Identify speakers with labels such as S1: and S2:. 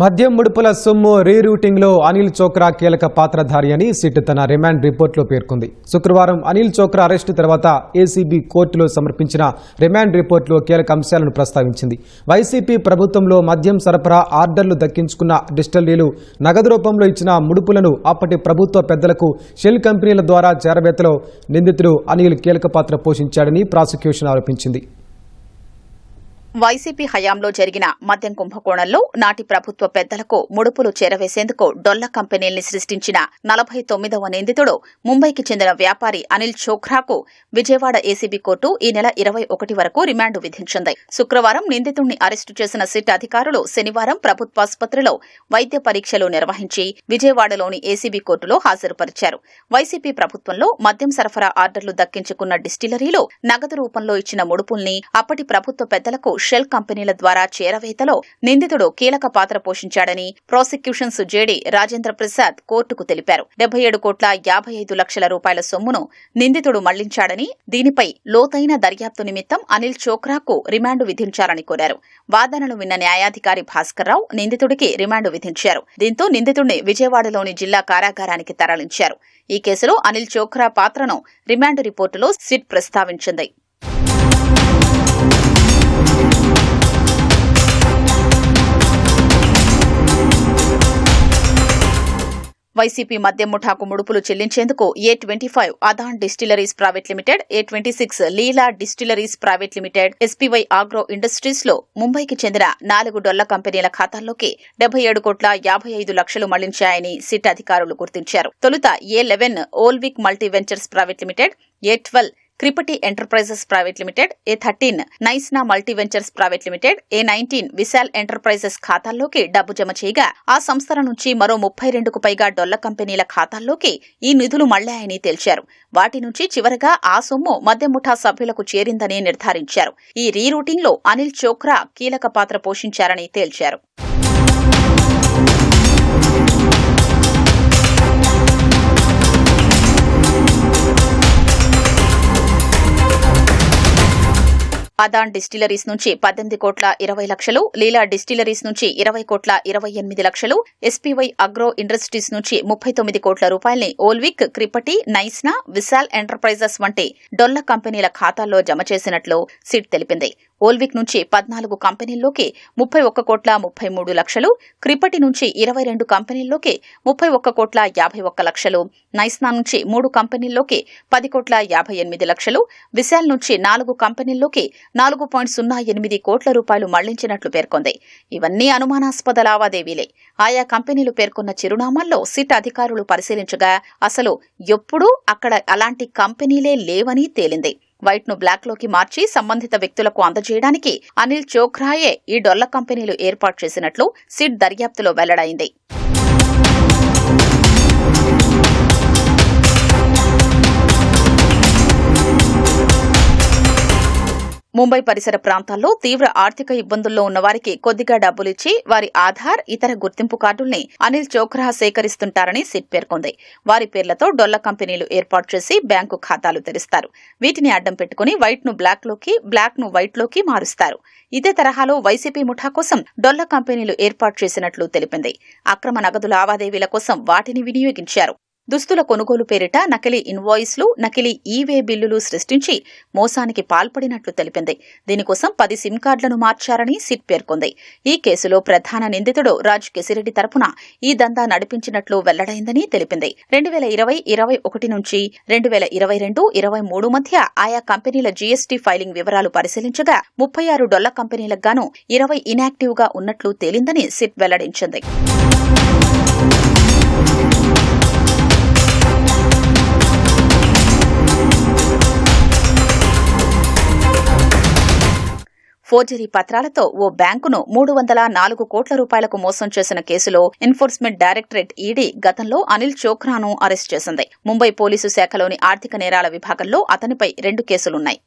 S1: మద్యం ముడుపుల సొమ్ము రీరూటింగ్లో అనిల్ చోక్రా కీలక పాత్రధారి అని సిట్ తన రిమాండ్ రిపోర్టులో పేర్కొంది. శుక్రవారం అనిల్ చోక్రా అరెస్టు తర్వాత ఏసీబీ కోర్టులో సమర్పించిన రిమాండ్ రిపోర్టులో కీలక అంశాలను ప్రస్తావించింది. వైసీపీ ప్రభుత్వంలో మద్యం సరఫరా ఆర్డర్లు దక్కించుకున్న డిస్టలరీలు నగదు రూపంలో ఇచ్చిన ముడుపులను అప్పటి ప్రభుత్వ పెద్దలకు షెల్ కంపెనీల ద్వారా చేరవేతలో నిందితుడు అనిల్ కీలక పాత్ర పోషించాడని ప్రాసిక్యూషన్ ఆరోపించింది.
S2: వైసీపీ హయాంలో జరిగిన మద్యం కుంభకోణంలో నాటి ప్రభుత్వ పెద్దలకు ముడుపులు చేరవేసేందుకు డొల్ల కంపెనీల్ని సృష్టించిన నలభై తొమ్మిదవ నిందితుడు ముంబైకి చెందిన వ్యాపారి అనిల్ చోఖ్రాకు విజయవాడ ఏసీబీ కోర్టు ఈ నెల ఇరవై ఒకటి వరకు రిమాండ్ విధించింది. శుక్రవారం నిందితుడిని అరెస్టు చేసిన సిట్ అధికారులు శనివారం ప్రభుత్వాసుపత్రిలో వైద్య పరీక్షలు నిర్వహించి విజయవాడలోని ఏసీబీ కోర్టులో హాజరుపరిచారు. వైసీపీ ప్రభుత్వంలో మద్యం సరఫరా ఆర్డర్లు దక్కించుకున్న డిస్టిలరీలో నగదు రూపంలో ఇచ్చిన ముడుపుల్ని అప్పటి ప్రభుత్వ పెద్దలకు షెల్ కంపెనీల ద్వారా చేరవేతలో నిందితుడు కీలక పాత్ర పోషించాడని ప్రాసిక్యూషన్స్ జేడీ రాజేంద్ర ప్రసాద్ కోర్టుకు తెలిపారు. డెబ్బై ఏడు కోట్ల యాభై ఐదు లక్షల రూపాయల సొమ్మును నిందితుడు మళ్ళించాడని దీనిపై లోతైన దర్యాప్తు నిమిత్తం అనిల్ చోక్రాకు రిమాండ్ విధించాలని కోరారు. వాదనలు విన్న న్యాయాధికారి భాస్కర్ రావు నిందితుడికి రిమాండ్ విధించారు. దీంతో నిందితుడిని విజయవాడలోని జిల్లా కారాగారానికి తరలించారు. ఈ కేసులో అనిల్ చోక్రా పాత్రను రిమాండ్ రిపోర్టులో సిట్ ప్రస్తావించింది. వైసీపీ మద్యముఠాకు ముడుపులు చెల్లించేందుకు A twenty five Adan distilleries private limited A twenty six Leela distilleries private limited SPY agro ఇండస్ట్రీస్లో ముంబైకి చెందిన నాలుగు డొల్ల కంపెనీల ఖాతాల్లోకి డెబ్బై ఏడు కోట్ల యాభై ఐదు లక్షలు మళ్ళించాయని సిట్ అధికారులు గుర్తించారు. తొలుత A eleven ఓల్విక్ multi ventures private limited A twelve క్రిపటి enterprises private limited A thirteen నైస్నా multi ventures private limited A nineteen Vishal enterprises ఖాతాల్లోకి డబ్బు జమ చేయగా ఆ సంస్థల నుంచి మరో ముప్పై రెండుకు పైగా డొల్ల కంపెనీల ఖాతాల్లోకి ఈ నిధులు మళ్ళాయని తేల్చారు. వాటి నుంచి చివరగా ఆ సొమ్ము మధ్య ముఠా సభ్యులకు చేరిందని నిర్ధారించారు. ఈ రీరూటింగ్లో అనిల్ చోక్రా కీలక పాత్ర పోషించారని తేల్చారు. అదాన్ డిస్టిలరీస్ నుంచి పద్దెనిమిది కోట్ల ఇరవై లక్షలు లీలా డిస్టిలరీస్ నుంచి ఇరవై కోట్ల ఇరవై ఎనిమిది లక్షలు ఎస్పీవై అగ్రో ఇండస్ట్రీస్ నుంచి ముప్పై తొమ్మిది కోట్ల రూపాయల్ని ఓల్విక్ క్రిపటి నైస్నా విశాల్ ఎంటర్ప్రైజెస్ వంటి డొల్ల కంపెనీల ఖాతాల్లో జమ చేసినట్లు సిట్ తెలిపింది. ఓల్విక్ నుంచి పద్నాలుగు కంపెనీల్లోకి ముప్పై ఒక్క కోట్ల ముప్పై మూడు లక్షలు క్రిపటి నుంచి ఇరవై రెండు కంపెనీల్లోకి ముప్పై ఒక్క కోట్ల యాభై ఒక్క లక్షలు నైస్నా నుంచి మూడు కంపెనీల్లోకి పది కోట్ల యాభై ఎనిమిది లక్షలు విశాల్ నుంచి నాలుగు కంపెనీల్లోకి నాలుగు పాయింట్ సున్నా ఎనిమిది కోట్ల రూపాయలు మళ్ళించినట్లు పేర్కొంది. ఇవన్నీ అనుమానాస్పద లావాదేవీలే. ఆయా కంపెనీలు పేర్కొన్న చిరునామాల్లో సిట్ అధికారులు పరిశీలించగా అసలు ఎప్పుడూ అక్కడ అలాంటి కంపెనీలే లేవని తేలింది. వైట్ను బ్లాక్లోకి మార్చి సంబంధిత వ్యక్తులకు అందజేయడానికి అనిల్ చోఖ్రాయే ఈ డొల్ల కంపెనీలు ఏర్పాటు చేసినట్లు సిట్ దర్యాప్తులో వెల్లడైంది. ముంబై పరిసర ప్రాంతాల్లో తీవ్ర ఆర్థిక ఇబ్బందుల్లో ఉన్న వారికి కొద్దిగా డబ్బులిచ్చి వారి ఆధార్ ఇతర గుర్తింపు కార్డుల్ని అనిల్ చోక్రా సేకరిస్తుంటారని సిట్ పేర్కొంది. వారి పేర్లతో డొల్ల కంపెనీలు ఏర్పాటు చేసి బ్యాంకు ఖాతాలు తెరుస్తారు. వీటిని అడ్డం పెట్టుకుని వైట్ను బ్లాక్లోకి బ్లాక్ను వైట్లోకి మారుస్తారు. ఇదే తరహాలో వైసీపీ ముఠా కోసం డొల్ల కంపెనీలు ఏర్పాటు చేసినట్లు తెలిపింది. అక్రమ నగదు లావాదేవీల కోసం వాటిని వినియోగించారు. దుస్తుల కొనుగోలు పేరిట నకిలీ ఇన్వాయిస్లు నకిలీ ఈవే బిల్లులు సృష్టించి మోసానికి పాల్పడినట్లు తెలిపింది. దీనికోసం పది సిమ్ కార్డులను మార్చారని సిట్ పేర్కొంది. ఈ కేసులో ప్రధాన నిందితుడు రాజ్ కెసిరెడ్డి తరపున ఈ దందా నడిపించినట్లు వెల్లడైందని తెలిపింది. రెండు వేల ఇరవై ఇరవై ఒకటి నుంచి రెండు వేల ఇరవై రెండు ఇరవై మూడు మధ్య ఆయా కంపెనీల జీఎస్టీ ఫైలింగ్ వివరాలు పరిశీలించగా ముప్పై ఆరు డొల్ల కంపెనీలకు గాను ఇరవై ఇనాక్టివ్గా ఉన్నట్లు తేలిందని సిట్ వెల్లడించింది. ఫోర్జరీ పత్రాలతో ఓ బ్యాంకును మూడు వందల నాలుగు కోట్ల రూపాయలకు మోసం చేసిన కేసులో ఎన్ఫోర్స్మెంట్ డైరెక్టరేట్ ఈడీ గతంలో అనిల్ చోఖ్రాను అరెస్ట్ చేసింది. ముంబై పోలీసు శాఖలోని ఆర్థిక నేరాల విభాగంలో అతనిపై రెండు కేసులున్నాయి.